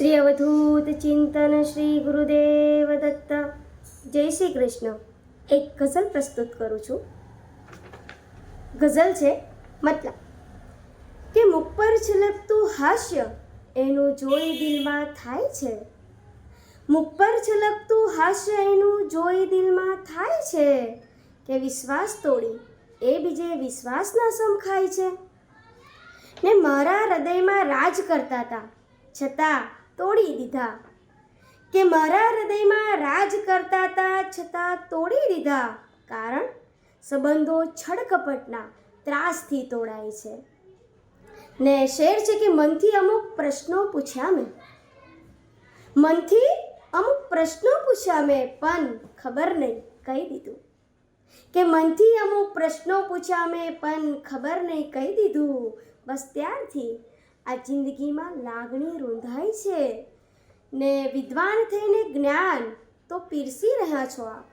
શ્રી અવધૂત ચિંતન શ્રી ગુરુદેવ દત્ત. જય શ્રી કૃષ્ણ. એક ગઝલ પ્રસ્તુત કરું છું. ગઝલ છે મતલબ કે મુખ પર છલકતું હાસ્ય એનું જોઈ દિલમાં થાય છે. મુખ પર છલકતું હાસ્ય એનું જોઈ દિલમાં થાય છે કે વિશ્વાસ તોડી એ બીજે વિશ્વાસના સમખાય છે. ને મારા હૃદયમાં રાજ કરતા હતા. છતાં તોડી દીધા. કે મારા હૃદયમાં રાજ કરતા હતા છતાં તોડી દીધા. કારણ સંબંધો છડકપટના ત્રાસથી તોડાય છે. ને શેર છે કે મનથી અમુક પ્રશ્નો પૂછ્યા મેં. મનથી અમુક પ્રશ્નો પૂછ્યા મેં, પણ ખબર નહીં, કહી દીધું. કે મનથી અમુક પ્રશ્નો પૂછ્યા મેં, પણ ખબર નહીં, કહી દીધું. બસ ત્યારથી આ જિંદગીમાં લાગણી રૂંધાય છે. ને વિદ્વાન થઈને જ્ઞાન તો પીરસી રહ્યા છો આપ.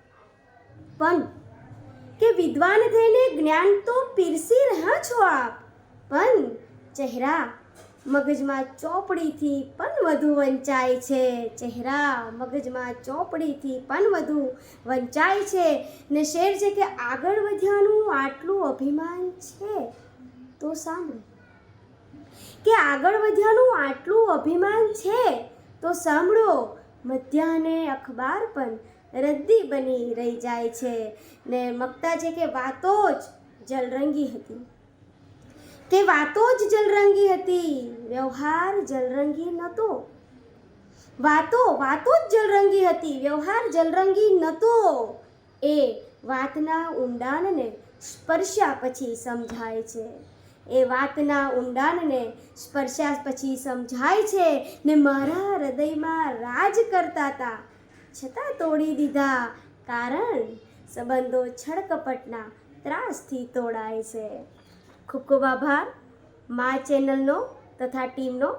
પણ કે વિદ્વાન થઈને જ્ઞાન તો પીરસી રહ્યા છો આપ? પણ ચહેરા મગજમાં ચોપડીથી પણ વધુ વંચાય છે. ચહેરા મગજમાં ચોપડીથી પણ વધુ વંચાય છે. ને શેર છે કે આગળ વધ્યાનું આટલું અભિમાન છે. તો સાંભળો. કે આગળ વધ્યાનું આટલું અભિમાન છે? તો સાંભળો, મધ્યાહને અખબાર પણ રદ્દી બની રહી જાય છે. ને મકતા છે કે વાતો જ જલરંગી હતી. કે વાતો જ જલરંગી હતી. વ્યવહાર જલરંગી નહોતો વાતો વાતો જ જલરંગી હતી. વ્યવહાર જલરંગી નહોતો એ વાતના ઊંડાણને સ્પર્શ્યા પછી સમજાય છે. એ વાતના ઊંડાણને સ્પર્શ્યા પછી સમજાય છે ને મારા હૃદયમાં રાજ કરતા હતા છતાં તોડી દીધા કારણ સંબંધો છડકપટના ત્રાસથી તોડાય છે. ખૂબ ખૂબ આભાર. મા ચેનલનો તથા ટીમનો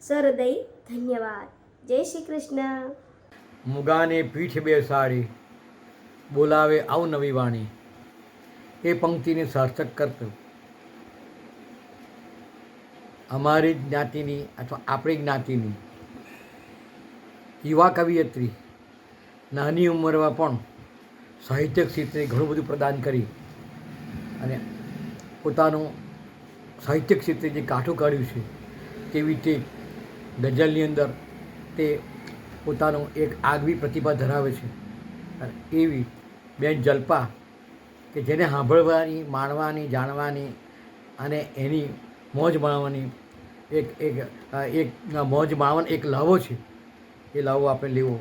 સરદય ધન્યવાદ. જય શ્રી કૃષ્ણ. મુગાને પીઠ બેસાડી, બોલાવે અવનવી વાણી. એ પંક્તિને સાર્થક કરતું. અમારી જ્ઞાતિની અથવા આપણી જ્ઞાતિની યુવા કવિયત્રી નાની ઉંમરમાં પણ સાહિત્ય ક્ષેત્રે ઘણું બધું પ્રદાન કરી અને પોતાનું સાહિત્ય ક્ષેત્રે જે કાઠું કાઢ્યું છે તેવી તે ગઝલની અંદર તે પોતાનું એક આગવી પ્રતિભા ધરાવે છે અને એવી બેન જલ્પા કે જેને સાંભળવાની, માણવાની, જાણવાની અને એની મોજ માણવાની એક એક એક મોજ માણવાનો એક લાવો છે. એ લાવો આપણે લેવો.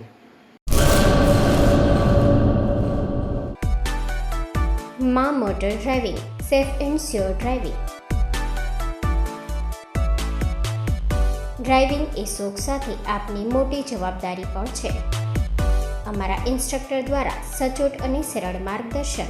મા motor driving, safe and sure driving. Driving એ શોખ સાથે આપની મોટી જવાબદારી પણ છે. અમારા ઇન્સ્ટ્રક્ટર દ્વારા સચોટ અને સરળ માર્ગદર્શન.